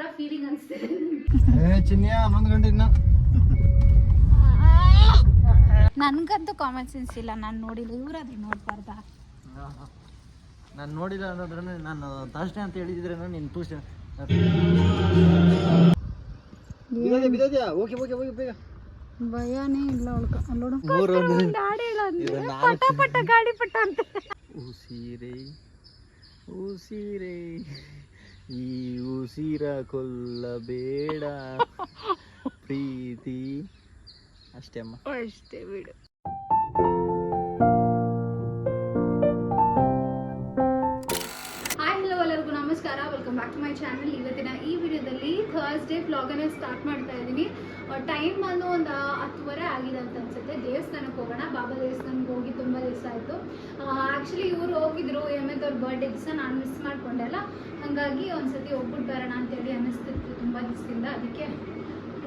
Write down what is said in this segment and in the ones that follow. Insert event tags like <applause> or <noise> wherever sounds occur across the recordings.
ತರ ಫೀಲಿಂಗ್ ಅನಿಸ್ತಿದೆ. ಏ ಚಿನ್ನಿಯ ಹನ್ನೊಂದು ಗಂಟೆ ಇನ್ನ. ನನ್ಗಂತೂ ಕಾಮನ್ ಸೆನ್ಸ್ ಇಲ್ಲ. ನಾನು ನೋಡಿಲ್ಲ ಇವ್ರದೇ ನೋಡ್ಬಾರ್ದ? ನಾನು ನೋಡಿಲ್ಲ ಅನ್ನೋದ್ರೆ ನಾನು ತಾಷ್ಟೆ ಅಂತ ಹೇಳಿದ್ರೆ ನೀನು ತೂಷ ಓಕೆ ಓಕೆ ಓಕೆ ಬೇಗ. ಭಯನೇ ಇಲ್ಲ ಅವಳ್ಕ. ನೋಡು ಗಾಡಿ ಇಲ್ಲ ಇದು ಅಂದ್ರೆ ಪಟ ಪಟ ಗಾಡಿ ಪಟ ಅಂತ. ಉಸಿರೇ ಉಸಿರೇ ಈ ಉಸಿರ ಕೊಲ್ಲಬೇಡ <laughs> ಪ್ರೀತಿ. ಅಷ್ಟೇ ಅಮ್ಮ. ಅಷ್ಟೇ ಬಿಡು. ಹಾಯ್ ಎಲ್ಲರಿಗೂ ನಮಸ್ಕಾರ. Welcome back to my channel ಇವತ್ತಿನ ಈ ವಿಡಿಯೋದಲ್ಲಿ ಥರ್ಸ್ಡೇ ವ್ಲಾಗನ್ನ ಸ್ಟಾರ್ಟ್ ಮಾಡ್ತಾ ಇದ್ದೀನಿ. ಟೈಮ್ ಬಂದು ಒಂದು ಹತ್ತುವರೆ ಆಗಿದೆ ಅಂತ ಅನ್ಸುತ್ತೆ. ದೇವಸ್ಥಾನಕ್ಕೆ ಹೋಗೋಣ. ಬಾಬಾ ದೇವಸ್ಥಾನಕ್ಕೆ ಹೋಗಿ ತುಂಬ ದಿವಸ ಆಯಿತು. ಆ್ಯಕ್ಚುಲಿ ಇವರು ಹೋಗಿದ್ರು ಎದ್ ಅವ್ರ ಬರ್ಡೇ ದಿವಸ ನಾನು ಮಿಸ್ ಮಾಡ್ಕೊಂಡೆ ಅಲ್ಲ? ಹಾಗಾಗಿ ಒಂದ್ಸತಿ ಹೋಗ್ಬಿಟ್ಟು ಬರೋಣ ಅಂತೇಳಿ ಅನ್ನಿಸ್ತಿತ್ತು ತುಂಬ ದಿವಸದಿಂದ. ಅದಕ್ಕೆ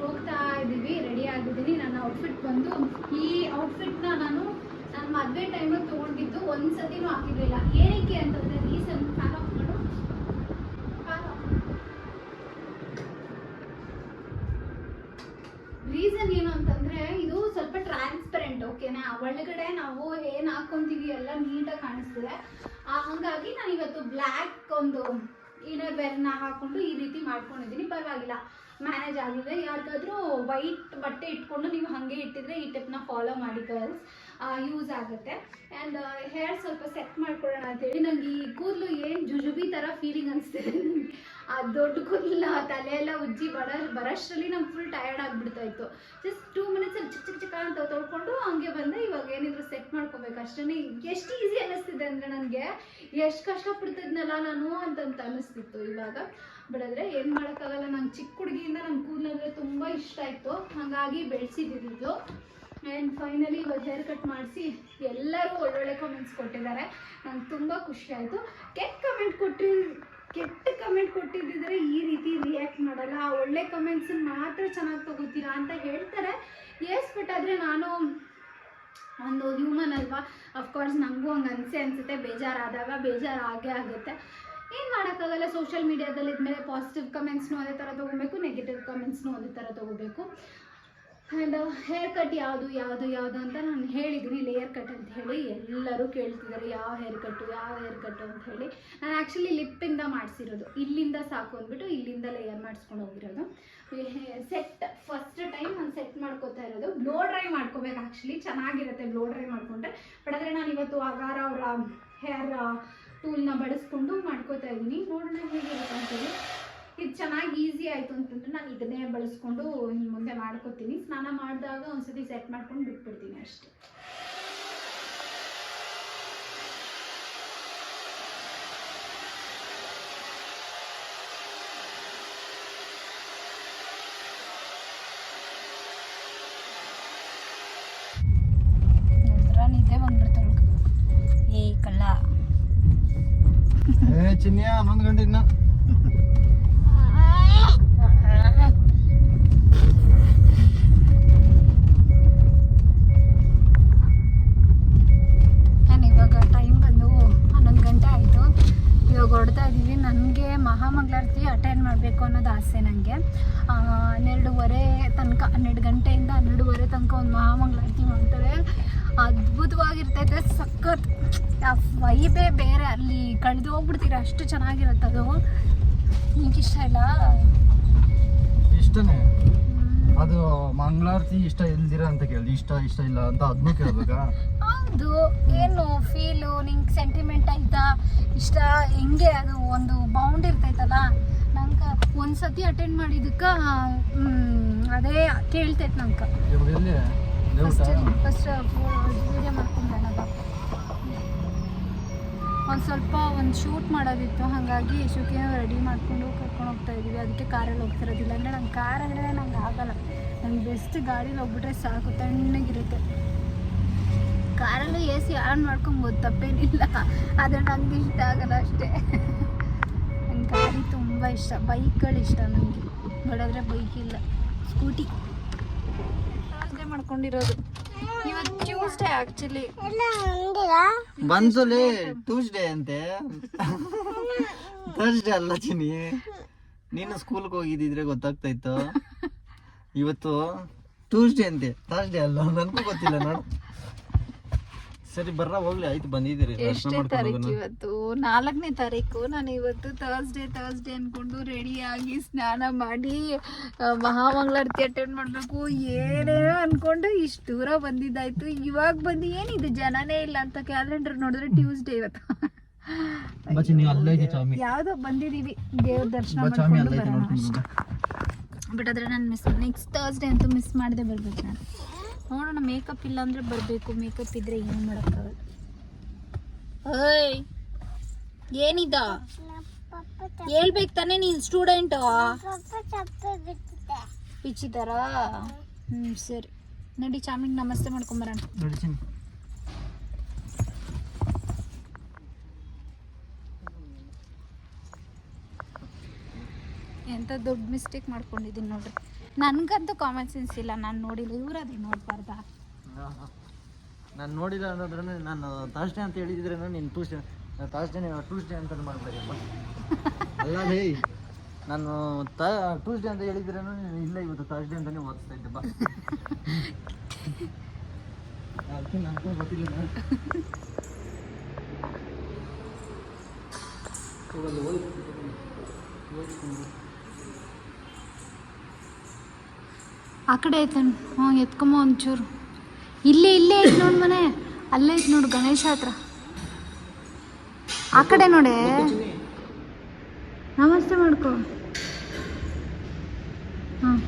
ಹೋಗ್ತಾ ಇದ್ದೀವಿ ರೆಡಿ ಆಗಿದ್ದೀನಿ. ನನ್ನ ಔಟ್ಫಿಟ್ ಬಂದು, ಈ ಔಟ್ಫಿಟ್ನ ನಾನು ನನ್ನ ಮದುವೆ ಟೈಮಲ್ಲಿ ತೊಗೊಂಡಿದ್ದು ಒಂದು ಸತಿನೂ ಹಾಕಿರಲಿಲ್ಲ. ಏನಕ್ಕೆ ಅಂತಂದರೆ ರೀಸನ್ ಫ್ಯಾನ್ ಆಫ್ ಮಾಡು ರೀಸನ್ ಏನು ಅಂತಂದ್ರೆ ಇದು ಸ್ವಲ್ಪ ಓಕೆನಾ ಒಳಗಡೆ ನಾವು ಏನ್ ಹಾಕೊಂತೀವಿ ಎಲ್ಲ ನೀಟಾಗಿ ಕಾಣಿಸ್ತದೆ. ಹಂಗಾಗಿ ನಾನು ಇವತ್ತು ಬ್ಲ್ಯಾಕ್ ಒಂದು ಇನ್ನರ್ ವೇರ್ನ ಹಾಕೊಂಡು ಈ ರೀತಿ ಮಾಡ್ಕೊಂಡಿದ್ದೀನಿ. ಪರವಾಗಿಲ್ಲ. ಮ್ಯಾನೇಜ್ ಆಗಿದೆ. ಯಾರಿಗಾದ್ರೂ ವೈಟ್ ಬಟ್ಟೆ ಇಟ್ಕೊಂಡು ನೀವು ಹಾಗೆ ಇಟ್ಟಿದ್ರೆ ಈ ಟಿಪ್ನ ಫಾಲೋ ಮಾಡಿ ಗರ್ಲ್ಸ್ ಯೂಸ್ ಆಗುತ್ತೆ. ಆ್ಯಂಡ್ ಹೇರ್ ಸ್ವಲ್ಪ ಸೆಟ್ ಮಾಡ್ಕೊಳ್ಳೋಣ ಅಂತೇಳಿ ನನಗೆ ಈ ಕೂದಲು ಏನು ಜುಜುಬಿ ಥರ ಫೀಲಿಂಗ್ ಅನಿಸ್ತಿದೆ ಆ ದೊಡ್ಡ ಕೂದಲ ತಲೆ ಎಲ್ಲ ಉಜ್ಜಿ ಬರ ಬರೋಷ್ಟರಲ್ಲಿ ನಂಗೆ ಫುಲ್ ಟಯರ್ಡ್ ಆಗಿಬಿಡ್ತಾ ಇತ್ತು. ಜಸ್ಟ್ ಟೂ ಮಿನಿಟ್ಸಲ್ಲಿ ಚಿಕ್ಕ ಚಿಕ್ಕ ಚಿಕ್ಕ ಅಂತ ತೊಳ್ಕೊಂಡು ಹಂಗೆ ಬಂದೆ, ಇವಾಗ ಏನಿದ್ರು ಸೆಟ್ ಮಾಡ್ಕೋಬೇಕು ಅಷ್ಟೇ ಎಷ್ಟು ಈಸಿ ಅನ್ನಿಸ್ತಿದೆ ಅಂದರೆ ನನಗೆ ಎಷ್ಟು ಕಷ್ಟಪಡ್ತಿದ್ನಲ್ಲ ನಾನು ಅಂತಂತ ಅನ್ನಿಸ್ತಿತ್ತು ಇವಾಗ. ಬಟ್ ಆದರೆ ಏನು ಮಾಡೋಕ್ಕಾಗಲ್ಲ, ನಂಗೆ ಚಿಕ್ಕ ಹುಡುಗಿಯಿಂದ ನನ್ನ ಕೂದಲಂದ್ರೆ ತುಂಬ ಇಷ್ಟ ಇತ್ತು ಹಾಗಾಗಿ ಬೆಳೆಸಿದ್ದು ಆ್ಯಂಡ್ ಫೈನಲಿ ಇವಾಗ ಹೇರ್ ಕಟ್ ಮಾಡಿಸಿ ಎಲ್ಲರೂ ಒಳ್ಳೊಳ್ಳೆ ಕಮೆಂಟ್ಸ್ ಕೊಟ್ಟಿದ್ದಾರೆ. ನಂಗೆ ತುಂಬ ಖುಷಿ ಆಯಿತು. ಕೆಟ್ಟ ಕಮೆಂಟ್ ಕೊಟ್ಟಿ ಕೆಟ್ಟ ಕಮೆಂಟ್ ಕೊಟ್ಟಿದ್ದಿದ್ರೆ ಈ ರೀತಿ ರಿಯಾಕ್ಟ್ ಮಾಡಲ್ಲ. ಒಳ್ಳೆ ಕಮೆಂಟ್ಸನ್ನ ಮಾತ್ರ ಚೆನ್ನಾಗಿ ತಗೋತೀರಾ ಅಂತ ಹೇಳ್ತಾರೆ. ಎಸ್ ಬಟ್ ಆದರೆ ನಾನು ಒಂದು ಹ್ಯೂಮನ್ ಅಲ್ವಾ? ಅಫ್ಕೋರ್ಸ್ ನನಗೂ ಹಂಗೆ ಅನಿಸೆ ಅನಿಸುತ್ತೆ. ಬೇಜಾರಾದಾಗ ಬೇಜಾರು ಆಗೇ ಆಗುತ್ತೆ. ಏನು ಮಾಡೋಕ್ಕಾಗಲ್ಲ? ಸೋಷಿಯಲ್ ಮೀಡಿಯಾದಲ್ಲಿ ಇದ್ಮೇಲೆ ಪಾಸಿಟಿವ್ ಕಮೆಂಟ್ಸ್ನೂ ಅದೇ ಥರ ತೊಗೋಬೇಕು ನೆಗೆಟಿವ್ ಕಮೆಂಟ್ಸ್ನು ಅದೇ ಥರ ತೊಗೋಬೇಕು. ಆ್ಯಂಡ್ ಹೇರ್ ಕಟ್ ಯಾವುದು ಯಾವುದು ಯಾವುದು ಅಂತ ನಾನು ಹೇಳಿದ್ದೀನಿ. ಲೇಯರ್ ಕಟ್ ಅಂತ ಹೇಳಿ ಎಲ್ಲರೂ ಕೇಳ್ತಿದ್ದಾರೆ, ಯಾವ ಹೇರ್ ಕಟ್ಟು ಯಾವ ಹೇರ್ ಕಟ್ಟು ಅಂತ ಹೇಳಿ. ನಾನು ಆ್ಯಕ್ಚುಲಿ ಲಿಪ್ಪಿಂದ ಮಾಡಿಸಿರೋದು. ಇಲ್ಲಿಂದ ಸಾಕು ಅಂದ್ಬಿಟ್ಟು ಇಲ್ಲಿಂದ ಲೇಯರ್ ಮಾಡಿಸ್ಕೊಂಡು ಹೋಗಿರೋದು. ಸೆಟ್ ಫಸ್ಟ್ ಟೈಮ್ ನಾನು ಸೆಟ್ ಮಾಡ್ಕೋತಾ ಇರೋದು. ಬ್ಲೋ ಡ್ರೈ ಮಾಡ್ಕೋಬೇಕು ಆ್ಯಕ್ಚುಲಿ ಚೆನ್ನಾಗಿರುತ್ತೆ ಬ್ಲೋ ಡ್ರೈ ಮಾಡಿಕೊಂಡ್ರೆ. ಬಟ್ ಆದರೆ ನಾನು ಇವತ್ತು ಅಗಾರ ಅವರ ಹೇರ್ ಟೂಲ್ನ ಬಳಸ್ಕೊಂಡು ಮಾಡ್ಕೋತಾ ಇದ್ದೀನಿ. ನೋಡೋಣ ಹೇಗಿರುತ್ತೆ ಅಂತೇಳಿ ಇದು ಚೆನ್ನಾಗಿ ಈಸಿ ಆಯಿತು ಅಂತಂದ್ರೆ ನಾನು ಇದನ್ನೇ ಬಳಸ್ಕೊಂಡು ಇನ್ನು ಮುಂದೆ ಮಾಡ್ಕೊತೀನಿ. ಸ್ನಾನ ಮಾಡಿದಾಗ ಒಂದ್ಸತಿ ಸೆಟ್ ಮಾಡ್ಕೊಂಡು ಬಿಟ್ಬಿಡ್ತೀನಿ ಅಷ್ಟೆ. ಏ ಕಳ್ಳ. ಏ ಚಿನ್ನಿಯ ಹನ್ನೊಂದು ಗಂಟೆ ಇನ್ನ ಮಹಾಮಂಗಳಾರತಿ ಅಟೆಂಡ್ ಮಾಡಬೇಕು ಅನ್ನೋದು ಆಸೆ ನನಗೆ ಹನ್ನೆರಡುವರೆ ತನಕ, ಹನ್ನೆರಡು ಗಂಟೆಯಿಂದ ಹನ್ನೆರಡುವರೆ ತನಕ ಒಂದು ಮಹಾಮಂಗಳಾರತಿ ಮಾಡ್ತಾರೆ. ಅದ್ಭುತವಾಗಿರ್ತೈತೆ, ಸಖತ್. ಆ ವೈಬೇ ಬೇರೆ, ಅಲ್ಲಿ ಕಳೆದು ಹೋಗ್ಬಿಡ್ತೀರ, ಅಷ್ಟು ಚೆನ್ನಾಗಿರುತ್ತೆ ಅದು ನಿಮ್ಗೆ ಇಷ್ಟ ಇಲ್ಲ? ಇಷ್ಟನೇ. ಅದು ಮಂಗಳಾರತಿ ಇಷ್ಟ ಇಲ್ದಿರಾ ಅಂತ ಕೇಳಿದೆ. ಇಷ್ಟ ಇಷ್ಟ ಇಲ್ಲ ಅಂತ ಅದನ್ನೂ ಕೇಳ್ಬೇಕಾ? <laughs> ಹೌದು. ಏನು ಫೀಲು ನಿಂಗೆ ಸೆಂಟಿಮೆಂಟ್ ಆಯ್ತಾ? ಇಷ್ಟ ಹೆಂಗೆ ಅದು ಒಂದು ಬೌಂಡ್ ಇರ್ತೈತಲ್ಲ? ನಂಗೆ ಒಂದು ಸತಿ ಅಟೆಂಡ್ ಮಾಡಿದಕ್ಕೆ ಅದೇ ಕೇಳ್ತೈತೆ ನಂಗೆ. ಫಸ್ಟ್ ಫಸ್ಟ್ ವಿಡಿಯೋ ಮಾಡ್ಕೊಂಡಾಗ ಒಂದು ಸ್ವಲ್ಪ ಒಂದು ಶೂಟ್ ಮಾಡೋದಿತ್ತು. ಹಾಗಾಗಿ ಶೂಟಿಗೆ ರೆಡಿ ಮಾಡಿಕೊಂಡು ಕರ್ಕೊಂಡು ಹೋಗ್ತಾ ಇದ್ದೀವಿ. ಅದಕ್ಕೆ ಕಾರಲ್ಲಿ ಹೋಗ್ತಿರೋದಿಲ್ಲ ಅಂದರೆ ನಂಗೆ ಕಾರ್ ಅಂದರೆ ನಂಗೆ ಆಗಲ್ಲ. ನಂಗೆ ಬೆಸ್ಟ್ ಗಾಡೀಲಿ ಹೋಗ್ಬಿಟ್ರೆ ಸಾಕು, ತಣ್ಣಗಿರುತ್ತೆ. ಕಾರಲ್ಲೂ ಎ ಸಿ ಆನ್ ಮಾಡ್ಕೊಬೋದು, ತಪ್ಪೇನಿಲ್ಲ. ಆದರೆ ನಂಗೆ ಇಷ್ಟ ಆಗಲ್ಲ ಅಷ್ಟೇ. ನಂಗೆ ಗಾಡಿ ತುಂಬ ಇಷ್ಟ. ಬೈಕ್ಗಳು ಇಷ್ಟ ನನಗೆ ಬಡಾದ್ರೆ ಬೈಕ್ ಇಲ್ಲ. ಸ್ಕೂಟಿ. ಮಾಡ್ಕೊಂಡಿರೋದು. ಇವತ್ತು ಟ್ಯೂಸ್ಡೇ ಆ್ಯಕ್ಚುಲಿ ಬನ್ಸಲಿ ಟ್ಯೂಸ್ಡೇ ಅಂತೆ. ಥರ್ಸ್ಡೇ ಅಲ್ಲ ಚಿನಿ ನೀನು ಸ್ಕೂಲ್ಗೆ ಹೋಗಿದ್ದಿದ್ರೆ ಗೊತ್ತಾಗ್ತಾ ಇತ್ತು ಇವತ್ತು ಟ್ಯೂಸ್ಡೇ ಅಂತೆ. ಥರ್ಸ್ಡೇ ಅಲ್ಲ ನನಗೂ ಗೊತ್ತಿಲ್ಲ ನೋಡು. ಸರಿ ಬರ್ರ ಹೋಗ್ಲಿ ಆಯ್ತು ಬಂದಿದ್ದೀರಿ. ಎಷ್ಟೇ ತಾರೀಕು ಇವತ್ತು? ನಾಲ್ಕನೇ ತಾರೀಕು. ನಾನು ಇವತ್ತು ಥರ್ಸ್ಡೇ ಥರ್ಸ್ಡೇ ಅನ್ಕೊಂಡು ರೆಡಿ ಆಗಿ ಸ್ನಾನ ಮಾಡಿ ಮಹಾಮಂಗಳಾರತಿ ಅಟೆಂಡ್ ಮಾಡಬೇಕು. ಏನೇನೋ ಅನ್ಕೊಂಡು ಇಷ್ಟು ದೂರ ಬಂದಿದ್ದಾಯ್ತು. ಇವಾಗ ಬಂದು ಏನಿದೆ? ಜನನೇ ಇಲ್ಲ ಅಂತ ಕ್ಯಾಲೆಂಡರ್ ನೋಡಿದ್ರೆ ಟ್ಯೂಸ್ಡೇ ಇವತ್ತು. ಯಾವುದೋ ಬಂದಿದ್ದೀವಿ. ಬಂದಿದೀವಿ ದೇವ್ರ ದರ್ಶನ ಮಾಡ್ಕೊಂಡು ಬರೋಣ ಅಷ್ಟೇ. ಬಟ್ ಆದ್ರೆ ನಾನು ಮಿಸ್ ನೆಕ್ಸ್ಟ್ ಥರ್ಸ್ಡೇ ಅಂತೂ ಮಿಸ್ ಮಾಡದೆ ಬರ್ಬೇಕು ನಾನು. ನೋಡೋಣ ಮೇಕಪ್ ಇಲ್ಲ ಅಂದ್ರೆ ಬರಬೇಕು. ಮೇಕಪ್ ಇದ್ರೆ ಏನು ಮಾಡೋಕ್ಕಾಗಲ್ಲ. ಏನಿದ? ಹೇಳ್ಬೇಕು ತಾನೇ ನೀನು ಸ್ಟೂಡೆಂಟು ಬಿಚ್ಚಿದಾರಾ ಹ್ಞೂ ಸರಿ. ನಡಿ ಚಾಮಿಗೆ ನಮಸ್ತೆ ಮಾಡ್ಕೊಂಬರೋಣ. ಎಂತ ಎಂಥ ದೊಡ್ಡ ಮಿಸ್ಟೇಕ್ ಮಾಡ್ಕೊಂಡಿದ್ದೀನಿ ನೋಡ್ರಿ. ನನಗಂತೂ ಕಾಮನ್ ಸೆನ್ಸ್ ಇಲ್ಲ. ನಾನು ನೋಡಿಲ್ಲ. ಇವ್ರದೇ ನೋಡ್ಬಾರ್ದಾ? ನಾನು ನೋಡಿಲ್ಲ ಅಂತಂದ್ರೆ ನಾನು ಥರ್ಸ್ಡೇ ಅಂತ ಹೇಳಿದ್ರೆ ನೀನು ಟ್ಯೂಸ್ಡೇ ಥರ್ಸ್ಡೇ ಟ್ಯೂಸ್ಡೇ ಅಂತ ಮಾಡ್ಬೇಕಪ್ಪ ಅಲ್ಲ, ಲೇ, ನಾನು ಟ್ಯೂಸ್ಡೇ ಅಂತ ಹೇಳಿದ್ರೆ ನೀನು ಇಲ್ಲ ಇವತ್ತು ಥರ್ಸ್ಡೇ ಅಂತಲೇ ಓದಿಸ್ತಾ ಇದ್ದೆ, ಬಾ. ಅದಕ್ಕೆ ನನಗೂ ಗೊತ್ತಿಲ್ಲ ನಾನು. ಆ ಕಡೆ ಐತೆ ಹ್ಞೂ ಎತ್ಕೊಂಬ ಒಂಚೂರು. ಇಲ್ಲೇ ಇಲ್ಲೇ ಐತೆ ನೋಡು ಮನೆ. ಅಲ್ಲೇ ಐತೆ ನೋಡು ಗಣೇಶ ಹತ್ರ. ಆ ಕಡೆ ನೋಡೆ. ನಮಸ್ತೆ ಮಾಡ್ಕೊ. ಹಾಂ.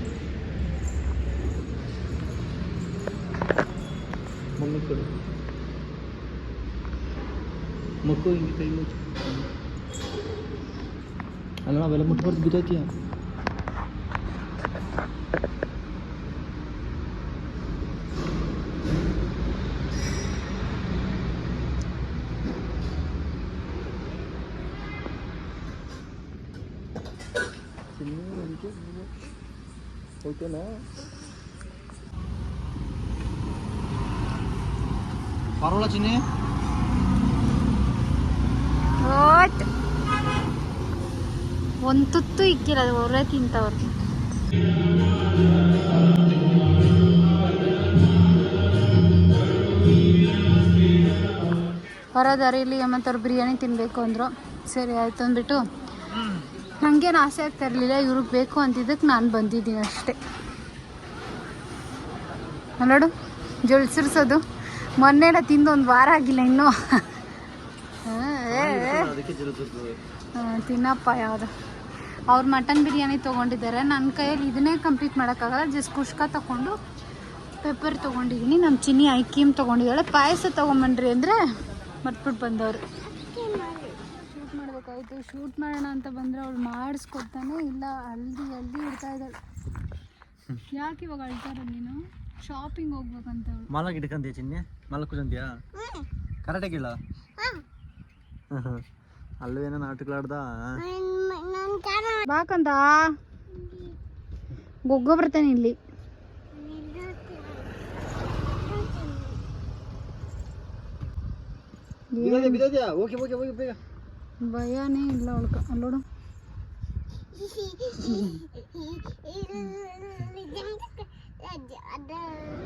ಮಕ್ಕಳು ಹಿಂಗೆ ಕೈ ಮುಚ್ಚು ಅಲ್ಲ, ನಾವೆಲ್ಲ ಮುಟ್ಬಾರ್ದು ಬಿದ್ದೈತಿಯ ಓಕೆನಾ ಪರವಾಗಿಲ್ಲ ಚಿನ್ನಿ ಒಂದು ತುತ್ತು ಇಕ್ಕಿಲ್ಲ ಅವರೇ ತಿಂತವ್ರು. ಹೊರ ಮತ್ತು ಅವ್ರು ಬಿರಿಯಾನಿ ತಿನ್ನಬೇಕು ಅಂದರು. ಸರಿ, ಆಯ್ತು ಅಂದ್ಬಿಟ್ಟು. ನನಗೇನು ಆಸೆ ಆಗ್ತಾ ಇರಲಿಲ್ಲ ಇವ್ರಿಗೆ ಬೇಕು ಅಂತಿದ್ದಕ್ಕೆ ನಾನು ಬಂದಿದ್ದೀನಿ ಅಷ್ಟೇ. ಅಲ್ಲೋಡು ನೋಡು ಜೊಳ್ಸಿರ್ಸೋದು ಮೊನ್ನೆಲ್ಲ ತಿಂದು ಒಂದು ವಾರ ಆಗಿಲ್ಲ ಇನ್ನೂ. ತಿನ್ನಪ್ಪ ಯಾವುದು. ಅವ್ರು ಮಟನ್ ಬಿರಿಯಾನಿ ತೊಗೊಂಡಿದ್ದಾರೆ. ನನ್ನ ಕೈಯಲ್ಲಿ ಇದನ್ನೇ ಕಂಪ್ಲೀಟ್ ಮಾಡೋಕ್ಕಾಗಲ್ಲ ಜಸ್ಟ್ ಕುಷ್ಕ ತೊಗೊಂಡು ಪೆಪ್ಪರ್ ತೊಗೊಂಡಿದ್ದೀನಿ. ನಮ್ಮ ಚಿನ್ನಿ ಐಕೀಮ್ ತೊಗೊಂಡಿದ್ದಾಳೆ. ಪಾಯಸ ತೊಗೊಂಬನ್ರಿ ಅಂದರೆ ಮರ್ತ್ಬಿಟ್ಟು ಬಂದವರು. ಮಾಡಬೇಕಾಯ್ತು ಶೂಟ್ ಮಾಡೋಣ ಅಂತ ಬಂದರೆ ಅವ್ಳು ಮಾಡಿಸ್ಕೊಡ್ತಾನೆ ಇಲ್ಲ ಅಲ್ಲಿ ಅಲ್ಲಿ ಇಡ್ತಾ ಇದ್ದಾಳೆ. ಯಾಕೆ ಇವಾಗ ಅಳ್ತಾರೆ ನೀನು? ಶಾಪಿಂಗ್ ಹೋಗ್ಬೇಕಂತ ಅವಳು. ಮಾಲಕ್ ಇಟ್ಕಂತೀಯ ಚಿನ್ನೆ? ಮಾಲಕ್ ಕರೆಕ್ಟ್ ಆಗಿಲ್ಲ ಅಲ್ಲೇನೋ ಅಲ್ವೇನೋ ನಾಟಕಲಾಡ್ದ ಬಾಕಂತ? ಗೊಗ್ಗ ಬರ್ತಾನೆ ಇಲ್ಲಿ. ಓಕೆ ಓಕೆ ಓಕೆ ಬೇಗ. ಭಯನೇ ಇಲ್ಲ ಅವಳ್ಕ ಅಲ್ಲೋಡು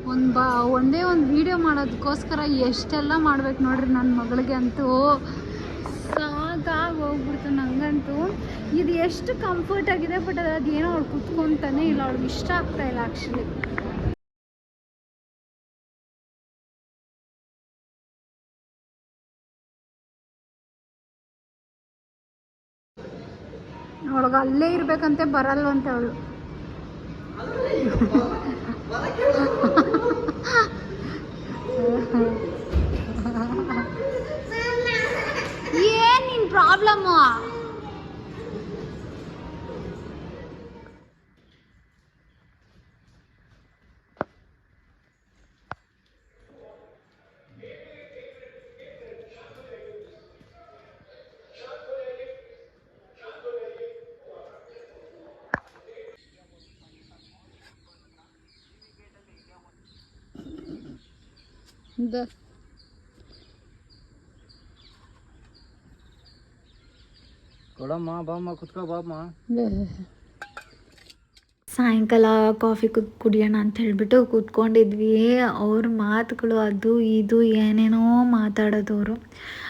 ಒಂದು ಬಾ, ಒಂದೇ ಒಂದು ವಿಡಿಯೋ ಮಾಡೋದಕ್ಕೋಸ್ಕರ ಎಷ್ಟೆಲ್ಲ ಮಾಡ್ಬೇಕು ನೋಡ್ರಿ ನನ್ನ ಮಗಳಿಗೆ ಅಂತೂ ಹೋಗ್ಬಿಡ್ತು ನಂಗಂತೂ. ಇದು ಎಷ್ಟು ಕಂಫರ್ಟ್ ಆಗಿದೆ ಬಟ್ ಅದು ಏನೋ ಅವ್ಳು ಕುತ್ಕೊಂತಾನೆ ಇಲ್ಲ. ಅವ್ಳಿಗೆ ಇಷ್ಟ ಆಗ್ತಾ ಇಲ್ಲ ಆ್ಯಕ್ಚುಲಿ ಅವಳಿಗೆ ಅಲ್ಲೇ ಇರ್ಬೇಕಂತೆ ಬರಲ್ವಂತೆ ಅವಳು. ಏನ್ ನಿನ್ ಪ್ರಾಬ್ಲಮ್ಮು ದ ಕೊಡಮ್ಮ ಬಾಮ್ಮ ಕುತ್ಕೋ ಬಾಮ್ಮ. ಸಾಯಂಕಾಲ ಕಾಫಿ ಕುದ್ ಕುಡಿಯೋಣ ಅಂತ ಹೇಳ್ಬಿಟ್ಟು ಕೂತ್ಕೊಂಡಿದ್ವಿ. ಅವ್ರ ಮಾತುಗಳು ಅದು ಇದು ಏನೇನೋ ಮಾತಾಡೋದು ಫನ್ನಿಯಾಗಿ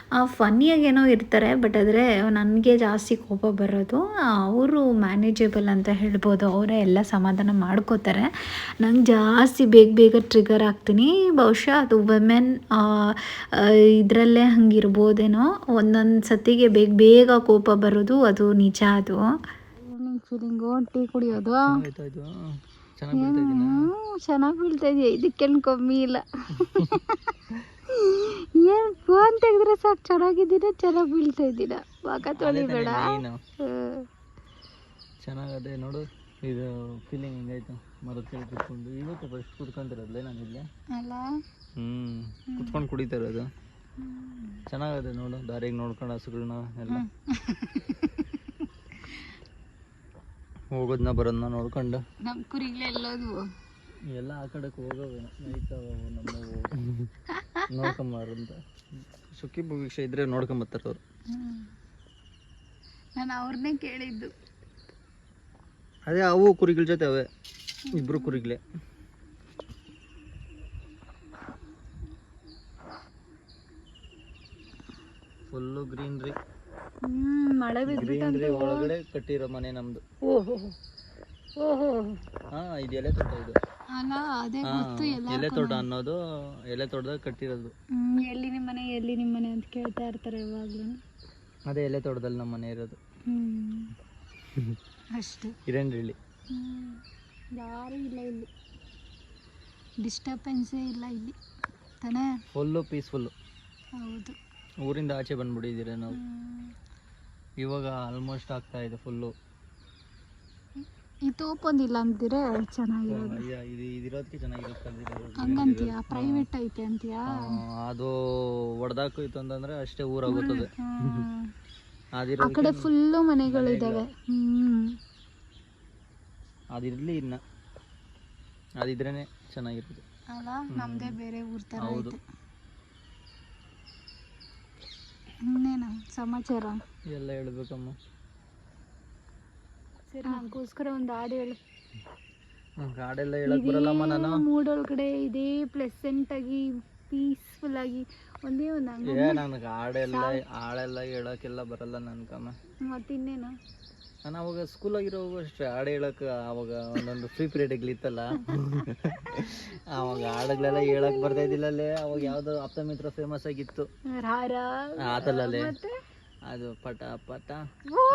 ಏನೋ ಇರ್ತಾರೆ ಬಟ್ ಆದರೆ ನನಗೆ ಜಾಸ್ತಿ ಕೋಪ ಬರೋದು ಅವರು ಮ್ಯಾನೇಜೇಬಲ್ ಅಂತ ಹೇಳ್ಬೋದು. ಅವರೇ ಎಲ್ಲ ಸಮಾಧಾನ ಮಾಡ್ಕೋತಾರೆ. ನಂಗೆ ಜಾಸ್ತಿ ಬೇಗ ಬೇಗ ಟ್ರಿಗರ್ ಆಗ್ತೀನಿ. ಬಹುಶಃ ಅದು ವುಮೆನ್ ಇದರಲ್ಲೇ ಹಂಗಿರ್ಬೋದೇನೋ. ಒಂದೊಂದು ಸತಿಗೆ ಬೇಗ ಬೇಗ ಕೋಪ ಬರೋದು ಅದು ನಿಜ ಅದು. ಫೀಲಿಂಗು ಟೀ ಕುಡಿಯೋದು. ಆಯ್ತಾ ಇದು ಚೆನ್ನಾಗಿ ಬೀಳ್ತಾ ಇದೀನಾ ಚೆನ್ನಾಗಿ ಬೀಳ್ತಾ ಇದೆಯಾ. ಇದಕ್ಕೇನು ಕಮ್ಮಿ ಇಲ್ಲ. <laughs> ಏನು ಫೋನ್ ತೆಗೆದ್ರೆ ಸಾಕು ಚೆನ್ನಾಗಿದ್ದೀನ ಚೆನ್ನಾಗಿ ಬೀಳ್ತಾ ಇದ್ದೀನ. ಮಗ ತೊಳಿಬೇಡ. ನೀನು ಚೆನ್ನಾಗದೆ ನೋಡು ಇದು ಫೀಲಿಂಗ್ ಹೆಂಗಾಯ್ತು? ಮರದ ಕೆಳಗೆ ಕುತ್ಕೊಂಡು. ಇವತ್ತು ಫಸ್ಟ್ ಕುತ್ಕೊಂತಿರೋದ್ಲೇ ನಾನು ಇಲ್ಲೇ. ಅಲ್ಲ? ಹ್ಮ್ ಕುತ್ಕೊಂಡು ಕುಡಿತಾ ಇರೋದು ಚೆನ್ನಾಗದೆ ನೋಡು ದಾರಿಗೆ ನೋಡ್ಕೊಂಡು ಹಸುಗಳನ್ನ ಎಲ್ಲ. <laughs> ಹೋಗೋದನ್ನ ಬರೋದನ್ನ ನೋಡ್ಕೊಂಡು. ನಮ್ಮ ಕುರಿಗಳೆಲ್ಲೋದು ಎಲ್ಲ ಆ ಕಡೆಗೆ ಹೋಗೋದು ನೈಟ್ ನಮ್ಮವು <laughs> ನೋಡ್ಕೊಂಬಾರಂತ ಸುಖಿ ಭವಿಷ್ಯ ಇದ್ರೆ ನೋಡ್ಕೊಂಬರ್ತಾರೆ ಅವ್ರು. ನಾನು ಅವ್ರನ್ನೇ ಕೇಳಿದ್ದು. ಅದೇ ಅವು ಕುರಿಗಳ ಜೊತೆ ಅವೇ. ಇಬ್ರು ಕುರಿಗಳೇ. ಫುಲ್ಲು ಗ್ರೀನ್ರಿ ಮಳೆ ಗ್ರೀನ್ರಿ ಒಳಗಡೆ ಕಟ್ಟಿರೋ ಮನೆ ನಮ್ದು. ಓಹೋ ಓಹೋ ಹಾ ಇದು ಎಲೆ ತೋಟ ಇದು. ಅಲ್ಲ ಅದೇ ಹಾ ಎಲೆ ತೋಟ ಅನ್ನೋದು ಎಲೆ ತೋಟದಾಗ ಕಟ್ಟಿರೋದು. ಹ್ಮ್, ಎಲ್ಲಿ ನಿಮ್ಮ ಮನೆ ಎಲ್ಲಿ ನಿಮ್ಮ ಮನೆ ಅಂತ ಕೇಳ್ತಾ ಇರ್ತಾರೆ ಯಾವಾಗ್ಲೂ. ಅದೇ ಎಲೆ ತೋಟದಲ್ಲಿ ನಮ್ಮ ಮನೆ ಇರೋದು. ಹ್ಮ್ ಅಷ್ಟೇ. ಹಿರೇಂಡ್ರಿಳ್ಳಿ ಹ್ಮ್. ಯಾರೂ ಇಲ್ಲ ಇಲ್ಲಿ. ಡಿಸ್ಟರ್ಬೆನ್ಸೇ ಇಲ್ಲ ಇಲ್ಲಿ ತಾನೇ? ಫುಲ್ಲು ಪೀಸ್ಫುಲ್ಲು ಹೌದು. ಊರಿಂದ ಆಚೆ ಬಂದ್ಬಿಟ್ಟಿದ್ದೀರ ನಾವು. ಇವಾಗ ಆಲ್ಮೋಸ್ಟ್ ಆಗ್ತಾ ಇದೆ ಫುಲ್ಲು ಈ ತೋಪೊಂದಿಲ್ಲ ಅಂತೀರ ಚೆನ್ನಾಗಿರೋದು. ಇದು ಇದಿರೋದಕ್ಕೆ ಚೆನ್ನಾಗಿರುತ್ತೆ ಹಂಗಂತೀಯ? ಪ್ರೈವೇಟ್ ಐತೆ ಅಂತೀಯಾ? ಅದು ಹೊಡೆದಾಕೋಯ್ತು ಅಂತಂದ್ರೆ ಅಷ್ಟೇ ಊರಾಗುತ್ತದೆ. <laughs> ಆ ಅದಿರೋ ಕಡೆ ಫುಲ್ ಮನೆಗಳಿದಾವೆ. ಹ್ಮ್. ಅದಿರ್ಲಿ ಇನ್ನ. ಅದಿದ್ರೇನೆ ಚೆನ್ನಾಗಿರುತ್ತೆ. ಅಲ್ಲ ನಮ್ದೇ ಬೇರೆ ಊರ್ ತರ ಹೌದು. ಐತೆ. ಇನ್ನೇನು ಸಮಾಚಾರ? ಎಲ್ಲ ಹೇಳ್ಬೇಕಮ್ಮ. ಸರಿ ನನಗೋಸ್ಕರ ಒಂದು ಹಾಡು ಹೇಳು. ಹಾಡೆಲ್ಲ ಹೇಳಕ್ ಬರಲ್ಲಮ್ಮ ನಾನು ಮೂಡೊಳಗಡೆ ಇದೇ ಪ್ಲೆಸೆಂಟ್ ಆಗಿ ಪೀಸ್ಫುಲ್ ಆಗಿ ಒಂದೇ ಒಂದು ಹಂಗ ಏ ನನಗೆ ಹಾಡೆಲ್ಲ ಹಾಡೆಲ್ಲ ಹೇಳಕ್ಕೆಲ್ಲ ಬರಲ್ಲ ನನ್ಕಮ್ಮ ಮತ್ತಿನ್ನೇನು ನಾನು ಅವಾಗ ಸ್ಕೂಲಾಗಿರೋವಾಗ ಅಷ್ಟೇ ಹಾಡು ಹೇಳಕ್ ಅವಾಗ ಒಂದೊಂದು ಫ್ರೀ ಪೀರಿಯಡ್ ಇತ್ತಲ್ಲ. <laughs> ಅವಾಗ ಹಾಡುಗಳೆಲ್ಲ ಹೇಳಕ್ ಬರ್ತಾ ಇದ್ದಿಲ್ಲಲ್ಲೇ ಅವಾಗ ಯಾವ್ದೋ ಅಪ್ತಮಿತ್ರ ಫೇಮಸ್ ಆಗಿತ್ತು. ಆತಲ್ಲೇ ಅದು ಪಟ ಪಟ.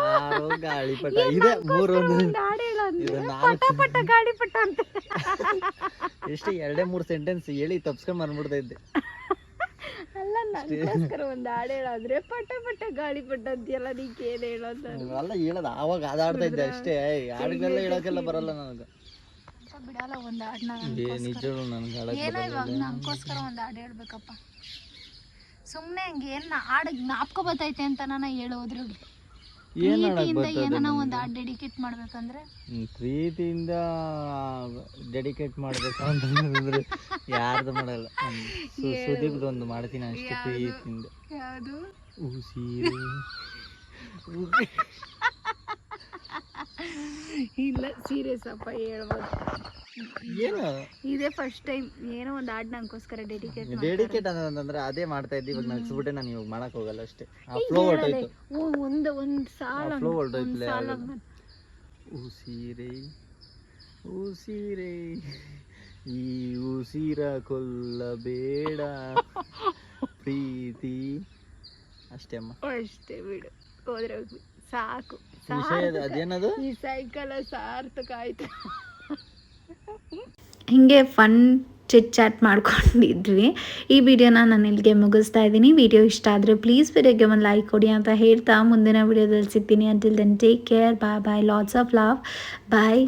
ಆರೋ ಗಾಳಿ ಪಟ. ಇದೆ ಮೂರು ನಾಲ್ಕು ಪಟ ಅಂತ. ಎಷ್ಟೇ <laughs> ಎರಡೇ ಮೂರು ಸೆಂಟೆನ್ಸ್ ಹೇಳಿ ತಪ್ಸ್ಕೊಂಡ್ ಬಂದ್ಬಿಡ್ತಾ ಇದ್ದೆ. <laughs> ಅಲ್ಲ ನನಗೋಸ್ಕರ ಒಂದು ಹಾಡು ಹೇಳಾದ್ರೆ ಪಟ ಪಟ ಗಾಳಿ ಪಟ ಅಂತೀಯಲ್ಲ ನೀಕ್ ಏನ್ ಹೇಳೋದು ಅಲ್ಲ ಹೇಳೋದು. ಆವಾಗ ಇದ್ದೆ ಅಷ್ಟೇ. ಹಾಡುಗಳೆಲ್ಲ ಹೇಳಕ್ಕೆಲ್ಲ ಬರಲ್ಲ ನನಗೆ. ಬಿಡಲ್ಲ ಒಂದು ಹಾಡನ್ನ ಏ ನಿಜವೂ ನನಗೆ ಹಾಡಕ್ ಏನೋ ಇವಾಗ ನಂಗೋಸ್ಕರ ಒಂದು ಹಾಡು ಹೇಳ್ಬೇಕಪ್ಪ. ಸುಮ್ಮನೆ ಹಂಗೆ ಏನ್ ಹಾಡು ಜ್ಞಾಪಕ ಬರ್ತೈತೆ ಅಂತ ನಾನು ಹೇಳೋದ್ರು. ಏನ್ ಹಾಡಕ್ ಪ್ರೀತಿಯಿಂದ ಬರ್ತದೆ ಒಂದು ಹಾಡು ಡೆಡಿಕೇಟ್ ಮಾಡ್ಬೇಕಂದ್ರೆ? ಪ್ರೀತಿಯಿಂದ ಡೆಡಿಕೇಟ್ ಮಾಡ್ಬೇಕು ಅಂತಂದ್ರೆ ಯಾರ್ದು ಮಾಡಲ್ಲ. ಸುದೀಪ್ದು ಒಂದು ಮಾಡ್ತೀನಿ ಅಷ್ಟೇ ಪ್ರೀತಿಯಿಂದ. ಯಾವುದು? ಉಸಿರು. ಇಲ್ಲ ಸೀರಿಯಸ್ ಅಪ್ಪ ಹೇಳ್ಬೋದು. ಏನು? ಇದೇ ಫಸ್ಟ್ ಟೈಮ್ ಏನೋ ಒಂದು ಹಾಡ್ ನಂಗೋಸ್ಕರ ಡೆಡಿಕೇಟ್ ಡೆಡಿಕೇಟ್ ಅನ್ನೋದಂದ್ರೆ ಅದೇ ಮಾಡ್ತಾ ಇದ್ದೀವಿ ಇವಾಗ ನಗ್ಸ್ಬಿಟ್ಟೆ ನಾನು ಇವಾಗ ಮಾಡಕ್ ಹೋಗಲ್ಲ ಅಷ್ಟೇ. ಆ ಫ್ಲೋ ಹೊರ್ಟೋಯ್ತು. ಒಂದು ಒಂದು ಸಾಲ ಫ್ಲೋ ಒಂದು ಓ ಸೀರೆ ಉಸಿರೇ ಉಸಿರೇ ಈ ಉಸಿರ ಕೊಲ್ಲಬೇಡ. <laughs> ಪ್ರೀತಿ. ಅಷ್ಟೇ ಅಮ್ಮ. ಅಷ್ಟೇ ಬಿಡು ಹೋದ್ರೆ ಹೋಗ್ಲಿ. ಸಾಕು. ವಿಷಯ ಅದೇನದು? ಈ ಸೈಕಲ್ ಸಾರ್ಥಕ ಆಯ್ತು. ಹಿಂಗೆ ಫನ್ ಚಿಟ್ ಚಾಟ್ ಮಾಡ್ಕೊಂಡಿದ್ವಿ. ಈ ವಿಡಿಯೋನ ನಾನು ಇಲ್ಲಿಗೆ ಮುಗಿಸ್ತಾ ಇದ್ದೀನಿ. ವಿಡಿಯೋ ಇಷ್ಟ ಆದರೆ ಪ್ಲೀಸ್ ವಿಡಿಯೋಗೆ ಒಂದು ಲೈಕ್ ಕೊಡಿ ಅಂತ ಹೇಳ್ತಾ ಮುಂದಿನ ವಿಡಿಯೋದಲ್ಲಿ ಸಿಗ್ತೀನಿ. Until then take care bye bye lots of love bye